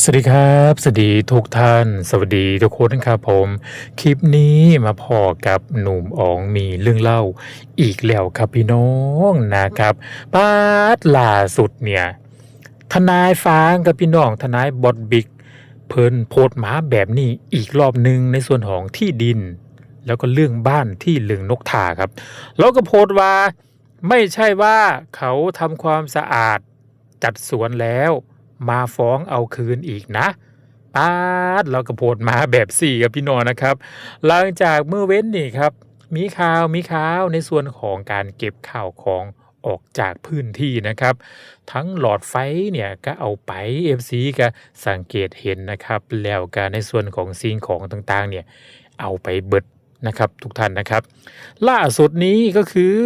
สวัสดีครับ สวัสดีทุกท่าน สวัสดีทุกคนครับผม คลิปนี้มาพอกับหนุ่มอ๋องมีเรื่องเล่าอีกแล้วครับพี่น้องนะครับปาดล่าสุดเนี่ย ทนายฟางกับพี่น้องทนายบอดบิ๊กเพิ่นโพสต์หมาแบบนี้อีกรอบหนึ่งในส่วนของที่ดิน แล้วก็เรื่องบ้านที่เลืองนกทาครับ แล้วก็โพสต์ว่าไม่ใช่ว่าเขาทำความสะอาดจัดสวนแล้ว มาฟ้องเอาคืนอีกนะป้าดเราก็โพสต์มาแบบสี่กับพี่นองนะครับ หลังจากเมื่อเว้นนี่ครับ มีข่าวมีข่าวในส่วนของการเก็บข่าวของออกจากพื้นที่นะครับ ทั้งหลอดไฟเนี่ยก็เอาไป FC ก็สังเกตเห็นนะครับ แล้วก็ในส่วนของสิ่งของต่างๆเนี่ยเอาไปเบิดนะครับทุกท่านนะครับ ล่าสุดนี้ก็คือ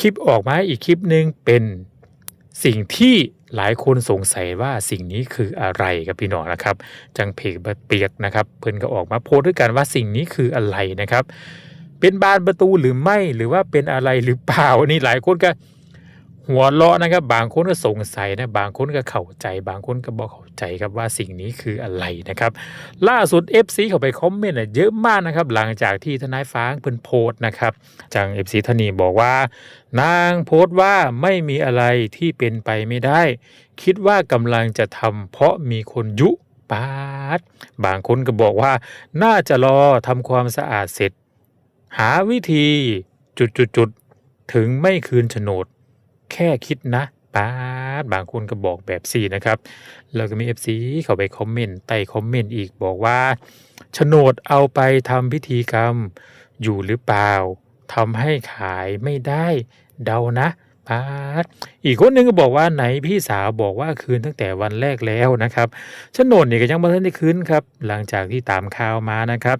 คลิปออกมาอีกคลิปหนึ่งเป็นสิ่งที่ หลายคนสงสัยว่าสิ่งนี้คืออะไรครับพี่น้องนะครับ จังเพกเปียกนะครับ เพิ่นก็ออกมาโพสต์ด้วยกันว่าสิ่งนี้คืออะไรนะครับ เป็นบานประตูหรือไม่หรือว่าเป็นอะไรหรือเปล่านี่หลายคนก็ หัวเราะนะครับ บางคนก็สงสัยนะบางคนก็เข้าใจ บางคนก็บอกเข้าใจครับว่าสิ่งนี้คืออะไรนะครับ ล่าสุด FC เข้าไปคอมเมนต์เยอะมากนะครับ หลังจากที่ทนายฟ้างเพิ่นโพสต์นะครับจัง FC ทนีบอกว่า นางโพสต์ว่าไม่มีอะไรที่เป็นไปไม่ได้ คิดว่ากำลังจะทำเพราะมีคนยุปาดบางคนก็บอกว่าน่าจะรอทำความสะอาดเสร็จ หาวิธีจุดๆถึงไม่คืนโฉนด แค่คิดนะป้าบางคนก็บอกแบบสี่นะครับ แล้วก็มี FC เข้าไปคอมเมนต์ใต้คอมเมนต์อีกบอกว่าโฉนดเอาไปทำพิธีกรรมอยู่หรือเปล่าทำให้ขายไม่ได้เดานะป้าดอีกคนหนึงก็บอกว่าไหนพี่สาวบอกว่าคืนตั้งแต่วันแรกแล้วนะครับโฉนดเนี่ยก็ยังไม่ทันได้คืนครับ หลังจากที่ตามข่าวมานะครับ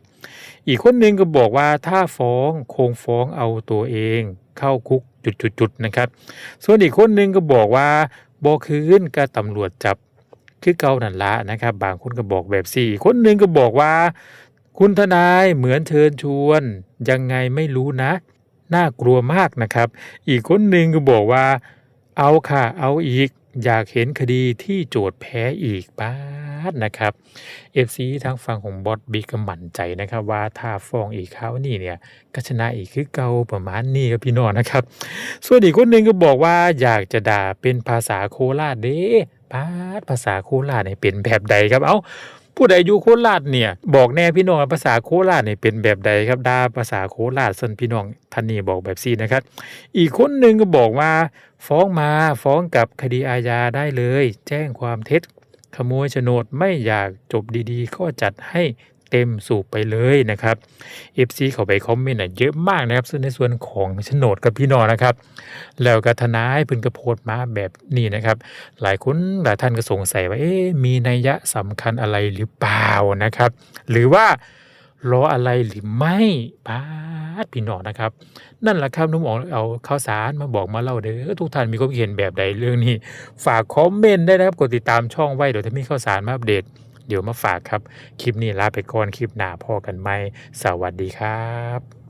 อีกคนหนึ่งก็บอกว่าถ้าฟ้องคงฟ้องเอาตัวเอง เข้าคุก จุดๆๆนะครับ ส่วนอีกคนหนึ่งก็บอกว่าบอคืนก็ตำรวจจับคือเก่านันละนะครับ บางคนก็บอกแบบสี่อีกคนหนึ่งก็บอกว่า คุณทนายเหมือนเชิญชวน ยังไงไม่รู้นะ น่ากลัวมากนะครับ อีกคนหนึ่งก็บอกว่า เอาค่ะ เอาอีก อยากเห็นคดีที่โจทย์แพ้อีกป้าดนะครับ FC ทางฝั่งของบอสบิ๊กก็มั่นใจนะครับ ว่าถ้าฟ้องอีกคราวนี้เนี่ยก็ชนะอีกคือเก่าประมาณนี้ครับพี่น้องนะครับ ส่วนอีกคนหนึ่งก็บอกว่าอยากจะด่าเป็นภาษาโคราชเด้ปาดภาษาโคราชเนี่ยเป็นแบบใดครับเอ้า ผู้ใดอยู่โคราชเนี่ย บอกแน่พี่น้องภาษาโคราชเนี่ยเป็นแบบใดครับดาภาษาโคราชส่วนพี่น้องท่านนี้บอกแบบซี่นะครับ อีกคนหนึ่งก็บอกว่า ฟ้องมาฟ้องกับคดีอาญาได้เลย แจ้งความเท็จขโมยโฉนดไม่อยากจบดีๆ ก็จัดให้ เต็มสูบไปเลยนะครับ FC เข้าไปคอมเมนต์เยอะมากนะครับซึ่งในส่วนของโฉนดกับพี่นอนะครับ แล้วก็ทนายเพิ่นก็โพสต์มาแบบนี้นะครับ หลายคนหลายท่านก็สงสัยว่าเอ๊ะมีนัยยะสำคัญอะไรหรือเปล่านะครับ หรือว่ารออะไรหรือไม่ป้าดพี่น้องนะครับ นั่นแหละครับนุ่มออกเอาข่าวสารมาบอกมาเล่าเด้อทุกท่านมีความเห็นแบบใดเรื่องนี้ ฝากคอมเมนต์ได้นะครับกดติดตามช่องไว้เดี๋ยวถ้ามีข่าวสารมาอัปเดต เดี๋ยวมาฝากครับ คลิปนี้ลาไปก่อนคลิปหน้าพอกันไหมสวัสดีครับ